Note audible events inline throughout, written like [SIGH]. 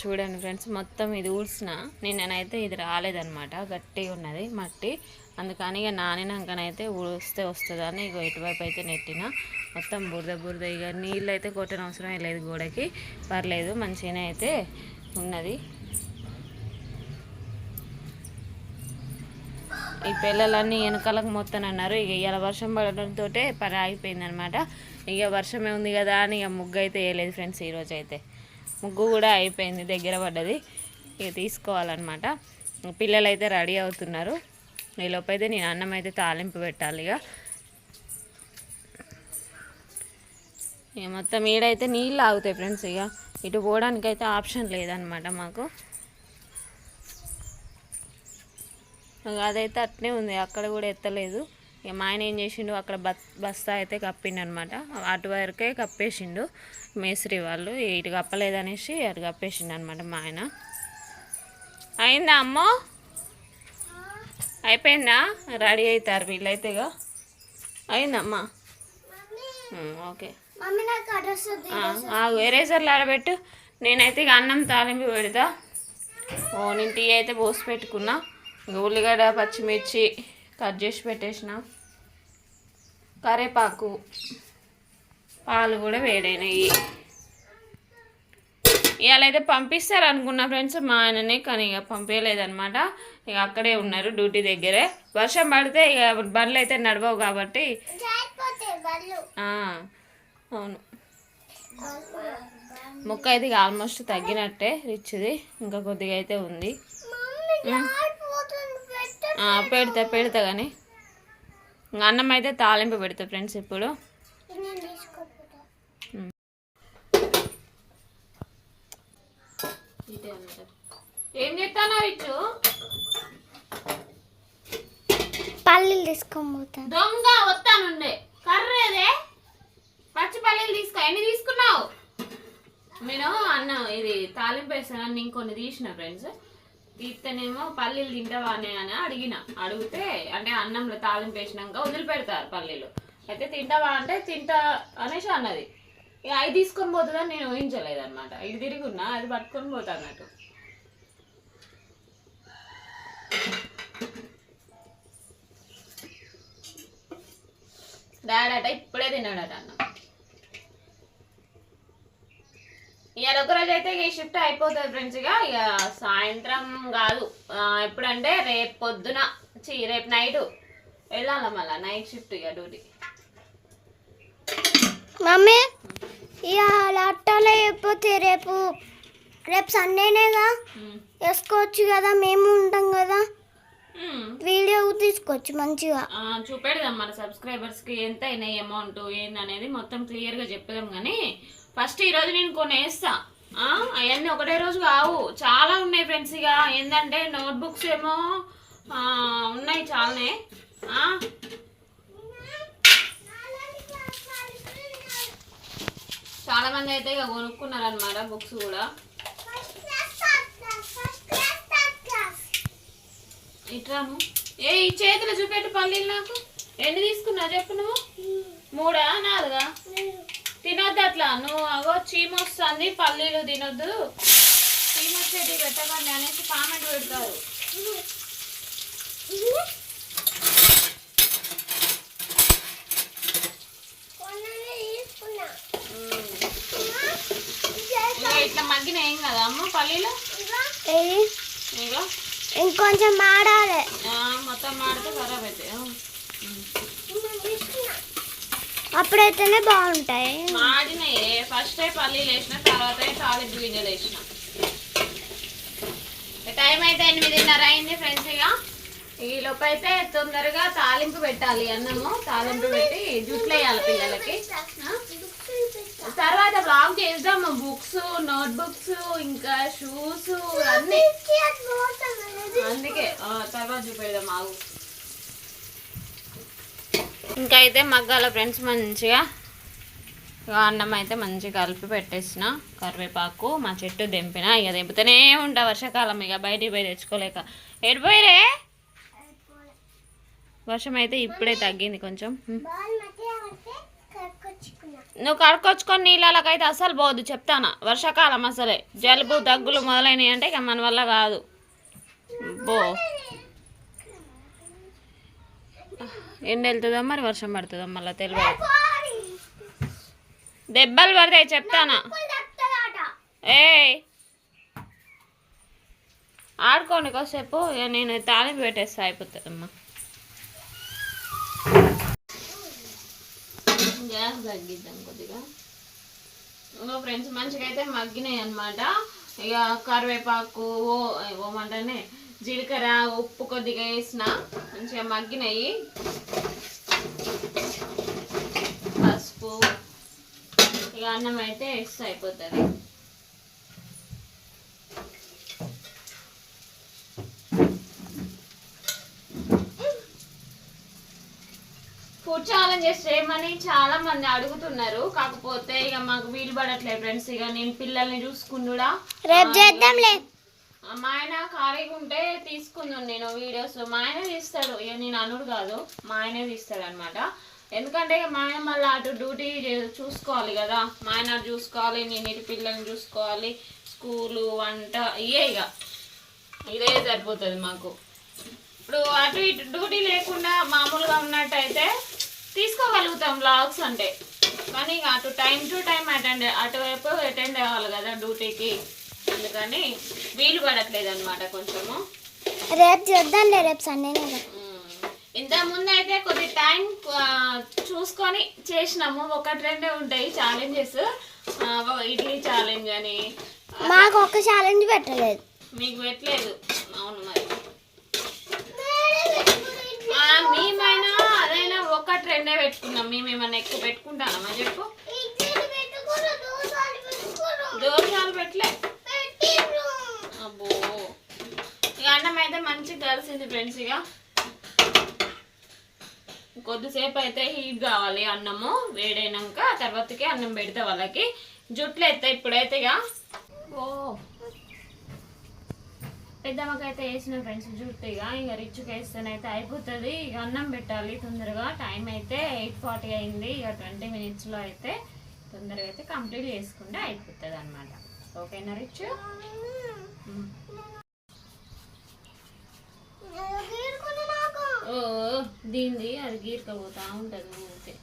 చూడండి ఫ్రెండ్స్ మొత్తం ఇది ఊడ్చిన నిన్ననైతే ఇది రాలేదనమాట గట్టిగా ఉన్నది మట్టి. అందుకని ఇక నానినాకనైతే ఊడిస్తే వస్తుందని ఇక ఇటువైపు అయితే నెట్టిన. మొత్తం బురద బురద ఇక నీళ్ళు అయితే కొట్టని అవసరం లేదు గోడకి. పర్లేదు మంచిగానే అయితే ఉన్నది. ఈ పిల్లలన్నీ వెనకాలకు మొత్తం అన్నారు ఇక ఇవాళ వర్షం పడడంతో పని ఆగిపోయింది అనమాట ఇక వర్షమే ఉంది కదా అని ఇక ముగ్గు అయితే వేయలేదు ఫ్రెండ్స్ ఈరోజు అయితే ముగ్గు కూడా అయిపోయింది దగ్గర పడ్డది. ఇక తీసుకోవాలన్నమాట. పిల్లలు అయితే రెడీ అవుతున్నారు. ఈలోపు నేను అన్నం అయితే తాలింపు పెట్టాలి ఇక. ఇక మొత్తం ఈడైతే నీళ్ళు ఆగుతాయి ఫ్రెండ్స్ ఇక. ఇటు పోవడానికైతే ఆప్షన్ లేదనమాట మాకు. అదైతే అట్నే ఉంది అక్కడ కూడా ఎత్తలేదు. ఇక మా ఆయన ఏం చేసిండు అక్కడ బస్ బస్తా అయితే కప్పిండు అనమాట అటు వరకే కప్పేసిండు. మేస్త్రి వాళ్ళు ఇటు కప్పలేదనేసి అటు కప్పేసిండు అనమాట మా ఆయన. అయిందా అమ్మో? అయిపోయిందా? రెడీ అవుతారు వీళ్ళైతే ఇక అయిందమ్మా ఓకే. ఎరేజర్లు ఆడబెట్టు. నేనైతే ఇక అన్నం తాలింపు పెడతా. ఓ నేను టీ అయితే పోసి పెట్టుకున్నా. ఉల్లిగడ్డ పచ్చిమిర్చి కట్ చేసి పెట్టేసిన. కరేపాకు పాలు కూడా వేడైనాయి. ఇవాళ అయితే పంపిస్తారు అనుకున్నా ఫ్రెండ్స్ మా ఆయననే కానీ ఇక పంపించలేదన్నమాట. ఇక అక్కడే ఉన్నారు డ్యూటీ దగ్గరే. వర్షం పడితే ఇక బండ్లు అయితే నడవవు కాబట్టి. అవును. ముక్క అయితే ఇక ఆల్మోస్ట్ తగ్గినట్టే రిచ్ది ఇంకా కొద్దిగా అయితే ఉంది మమ్మీ జారిపోతుంది పెట్ట ఆ, పెడతా పెడతా కానీ అన్నం అయితే తాలింపు పెడతా ఫ్రెండ్స్ ఇప్పుడు. ఏం చెప్తానా రిచ్చు పల్లీలు తీసుకొని పోతా. దొంగ వస్తానుండే కర్రేదే పచ్చి పల్లీలు తీసుకో ఎన్ని తీసుకున్నావు? నేను అన్న ఇది తాలింపు వేస్తానని ఇంకొన్ని తీసిన ఫ్రెండ్స్. తీస్తేనేమో పల్లీలు తింటావా అని అని అడిగిన. అడిగితే అంటే అన్నంలో తాళింపు వేసినాక వదిలిపెడతారు పల్లీలు. అయితే తింటావా అంటే తింటా అనేసి అన్నది. ఇక అవి తీసుకొని పోతుందని నేను ఊహించలేదు అనమాట ఇటు తిరిగి ఉన్నా అది పట్టుకొని పోతా అన్నట్టు. డాడట ఇప్పుడే తిన్నాడట అన్న. ఇవాళ ఒకరోజు అయితే ఇక ఈ షిఫ్ట్ అయిపోతుంది ఫ్రెండ్స్ ఇక ఇక సాయంత్రం కాదు. ఎప్పుడంటే రేపు పొద్దున చి రేపు నైట్. వెళ్ళాలి మళ్ళీ నైట్ షిఫ్ట్ ఇక డ్యూటీ. మమ్మీ ఇవాళ అట్టలో అయిపోతే రేపు రేపు సండేనేగా వేసుకోవచ్చు కదా మేము ఉంటాం కదా? వీడియో తీసుకోవచ్చు మంచిగా. చూపెడదాం మన సబ్స్క్రైబర్స్కి ఎంత అయినాయి అమౌంట్ ఏంది అనేది మొత్తం క్లియర్గా చెప్పదాం కానీ ఫస్ట్ ఈరోజు నేను కొన్ని వేస్తా అవన్నీ ఒకటే రోజు కావు. చాలా ఉన్నాయి ఫ్రెండ్స్ ఇక. ఏంటంటే నోట్బుక్స్ ఏమో ఉన్నాయి చాలానే. చాలా మంది అయితే ఇక కొనుక్కున్నారు అనమాట బుక్స్ కూడా. ఇట్రాను. ఏ ఈ చేతిలో చూపెట్టు పల్లీలు నాకు. ఎన్ని తీసుకున్నా చెప్పు నువ్వు? అట్లా. నువ్వు అగో చీమ వస్తుంది పల్లీలు తినొద్దు. చీమ వచ్చేది పెట్టకండి అనేసి కామెంట్ పెడతారు. ఇట్లా మగ్గిన ఏం కదా. అమ్మ పల్లీలు? ఇగో. ఇంకొంచెం మాడాలి. మొత్తం మాడితే ఖరాబ్ అవుతాయి. అప్పుడైతేనే బాగుంటాయి. మాడినాయి ఫస్ట్ పల్లీలు వేసిన తర్వాత తాలింపు గింజలు వేసిన. టైం అయితే ఎనిమిదిన్నర అయింది ఫ్రెండ్స్ ఇక. ఈ లోపు అయితే తొందరగా తాలింపు పెట్టాలి అన్నము. తాలింపు పెట్టి జుట్లు వేయాలి పిల్లలకి? తర్వాత బ్లాగ్ చేద్దాము బుక్స్ నోట్ బుక్స్ ఇంకా షూస్ అన్ని. అందుకే తర్వాత చూపెడదాం. ఆగు. ఇంకా అయితే మగ్గాల ఫ్రెండ్స్ మంచిగా అన్నం అయితే మంచిగా కలిపి పెట్టేసిన. కరివేపాకు మా చెట్టు దింపిన. ఇక దెంపుతూనే ఉంటా వర్షాకాలం ఇక బయటికి పోయి తెచ్చుకోలేక. ఎడిపోయిరే వర్షం అయితే ఇప్పుడే తగ్గింది కొంచెం. నువ్వు కడుక్కొచ్చుకొని నీళ్ళకైతే అసలు పోదు చెప్తానా. వర్షాకాలం అసలే. జలుబు దగ్గులు మొదలైనవి అంటే ఇక మన వల్ల కాదు. బో. ఎండ వెళ్తుందో మరి? వర్షం పడుతుందో? మళ్ళీ తెలియదు దెబ్బలు పడతాయి చెప్తానా? ఏ ఆడుకోండి కాసేపు ఇక నేను తాలింపు పెట్టేస్తా అయిపోతుందమ్మా. గ్యాస్ తగ్గిద్దాం కొద్దిగా. ఇంకో ఫ్రెండ్స్ మంచిగా అయితే మగ్గినాయి అనమాట ఇక కరివేపాకు ఓ ఓమంటేనే జీలకర్ర ఉప్పు కొద్దిగా వేసిన మంచిగా మగ్గినాయి. పసుపు ఇక అన్నం అయితే వేస్తే అయిపోతుంది. ఫుడ్ ఛాలెంజ్ చేయమని చాలా మంది అడుగుతున్నారు. కాకపోతే ఇక మాకు వీలు పడట్లేదు ఫ్రెండ్స్. ఇక నేను పిల్లల్ని చూసుకుంటుడా రేపు చేద్దాంలే. మా ఆయన ఖాళీగా ఉంటే తీసుకుందాం నేను వీడియోస్ మా ఆయన తీస్తాడు. ఇక నేను అనుడు కాదు. మా ఆయనే తీస్తాడు అనమాట ఎందుకంటే ఇక మా ఆయన మళ్ళీ అటు డ్యూటీ చూసుకోవాలి కదా. మా ఆయన చూసుకోవాలి నేను ఇటు పిల్లల్ని చూసుకోవాలి. స్కూలు వంట ఇవే ఇక. ఇదే సరిపోతుంది మాకు. ఇప్పుడు అటు ఇటు డ్యూటీ లేకుండా మామూలుగా ఉన్నట్టయితే తీసుకోగలుగుతాం బ్లాగ్స్ అంటే. కానీ ఇక అటు టైం టు టైం అటెండ్ అటువైపు అటెండ్ అవ్వాలి కదా డ్యూటీకి అందుకని వీలు పడట్లేదు అనమాట కొంచెము. రేపు చేద్దాంలే రేపు సండేనే ఇంత ముందు అయితే కొద్ది టైం చూసుకొని చేసినాము. ఒకటి రెండే ఉంటాయి ఛాలెంజెస్ ఇడ్లీ ఛాలెంజ్ అని. మాకు ఒక్క ఛాలెంజ్ పెట్టలేదు. మీకు పెట్టలేదు. అవును మరి. ఆ, మేమైనా అదైనా ఒకటి రెండే పెట్టుకున్నాం. మేము ఏమన్నా ఎక్కువ పెట్టుకుంటామా చెప్పు. దోషాలు పెట్టలే అబ్బో ఇక అయితే మంచిగా కలిసింది ఫ్రెండ్స్ ఇక. కొద్దిసేపు అయితే హీట్ కావాలి అన్నము వేడైనాక తర్వాతకి అన్నం పెడితే వాళ్ళకి. జుట్లు ఎత్తాయి ఇప్పుడైతే ఇక. ఓ. పెద్దమ్మకైతే వేసిన ఫ్రెండ్స్ జుట్టు ఇక. ఇక రిచ్కి వేస్తేనైతే అయిపోతుంది. ఇక అన్నం పెట్టాలి తొందరగా. టైం అయితే ఎయిట్ ఫార్టీ అయింది. ఇక ట్వంటీ మినిట్స్లో అయితే తొందరగా అయితే కంప్లీట్ చేసుకుంటే అయిపోతుంది అనమాట ఓకేనా రిచ్ ఓ దీనిది అది గీర్కపోతా ఉంటుంది ఊరికే.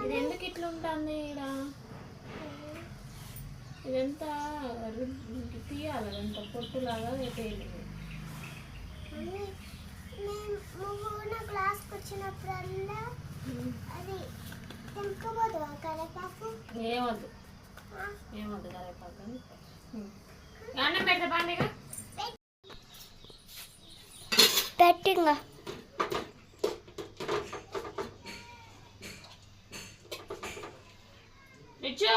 ఇది ఎందుకు ఇట్లా ఉంటుంది ఈడ? ఇదంతా తీయాలి అదంతా పొట్టులాగా పెట్టేది క్లాస్కి వచ్చినప్పుడల్లా అది తెంపుకోబోదు కరేపాకు ఏమద్దు. ఏమద్దు కదా పక్కన అన్నం పెడతా పండుగ పెట్టింగా రిచ్చు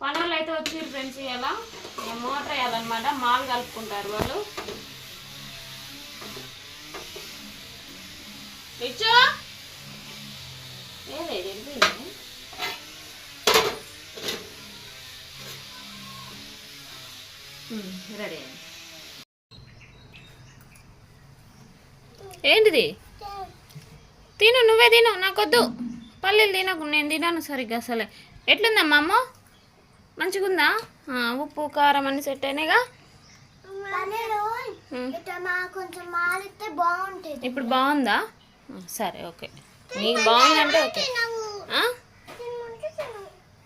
పనులు అయితే వచ్చి ఫ్రెండ్స్ ఇవాళ ఇక మోటార్ వేయాలన్నమాట. మాల్ కలుపుకుంటారు వాళ్ళు. రిచ్చు ఏదే వెళ్ళిపోయింది. రెడీ ఏంటిది? తిను నువ్వే తిను నాకొద్దు. పల్లీలు తినకు నేను తినను సరిగ్గా అసలే. ఎట్లుందమ్మా అమ్మ? మంచిగుందా? ఉప్పు కారం అన్ని సెట్ అయినాయిగా? ఇప్పుడు బాగుందా? సరే ఓకే. నీకు బాగుందంటే ఓకే?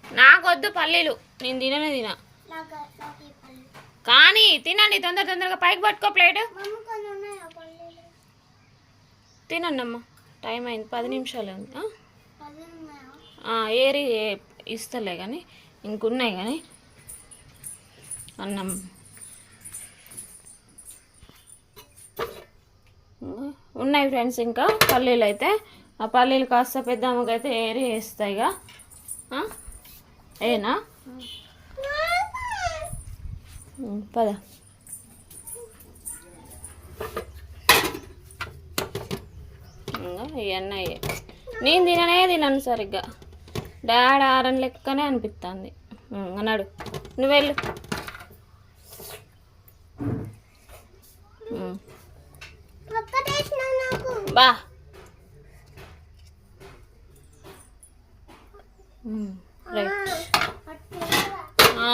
నాకొద్దు పల్లీలు. నేను తిననే తిన. కానీ తినండి తొందర తొందరగా. పైకి పట్టుకో ప్లేట్. మమ్మీ కొన్ని ఉన్నాయా పళ్ళు తినండి అమ్మా టైం అయింది. పది నిమిషాలే ఉంది. ఏరి ఇస్తలే కానీ ఇంకున్నాయి కానీ అన్నం. ఉన్నాయి ఫ్రెండ్స్ ఇంకా. పల్లీలు అయితే ఆ పల్లీలు కాస్త పెద్దమ్మకైతే ఏరి వేస్తాయి ఇక ఆ? ఏనా? పద. ఇంకా ఇవన్నీ నేను తిననే తినను సరిగ్గా. డాడీ ఆరని లెక్కనే అనిపిస్తుంది అన్నాడు నువ్వు వెళ్ళు. బా. రైట్ ఆ?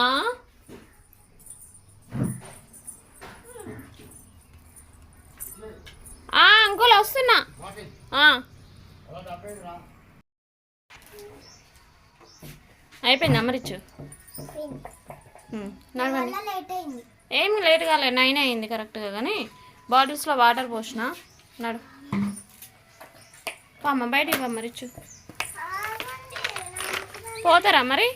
ఆ, అంకుల్ వస్తున్నా. అయిపోయింది అమరిచ్చు ఏమి లేట్ కాలే నైన్ అయింది కరెక్ట్గా కానీ. బాటిల్స్లో వాటర్ పోసిన. నడు. పామ్మ బయటికి పా మరిచ్చు పోతారా మరి?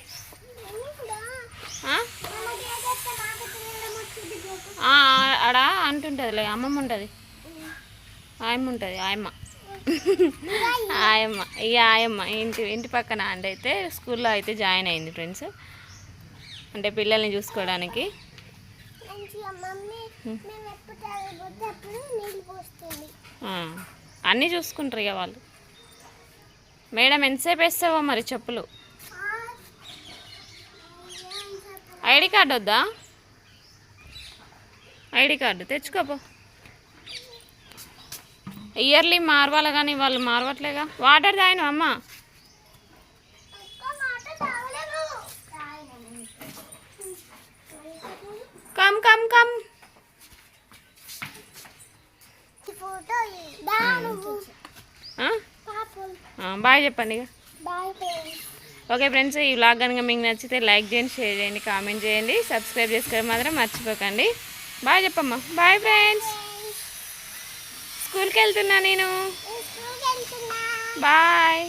ఆడ అంటుంటుందిలే అమ్మమ్మ ఉంటుంది. ఆయమ్మ ఉంటుంది ఆయమ్మ. [LAUGHS] ఆయమ్మ ఇక ఆయమ్మ ఇంటి ఇంటి పక్కన అంటే అయితే స్కూల్లో అయితే జాయిన్ అయింది ఫ్రెండ్స్. అంటే పిల్లల్ని చూసుకోవడానికి. అన్నీ చూసుకుంటారు ఇక వాళ్ళు. మేడం ఎంతసేపు వేస్తావో మరి చెప్పులు? ఐడి కార్డు వద్దా? ఐడి కార్డు తెచ్చుకోపో. ఇయర్లీ మార్వాలి కానీ వాళ్ళు మారవట్లేగా? వాటర్ తాగిన అమ్మ? Come come come. బాయ్ చెప్పండి ఇక. ఓకే ఫ్రెండ్స్ ఈ వ్లాగ్ కనుక మీకు నచ్చితే లైక్ చేయండి షేర్ చేయండి కామెంట్ చేయండి సబ్స్క్రైబ్ చేసుకోవడం మాత్రం మర్చిపోకండి. బాయ్ చెప్పమ్మా. Bye friends. స్కూల్కి వెళ్తున్నా నేను. బాయ్.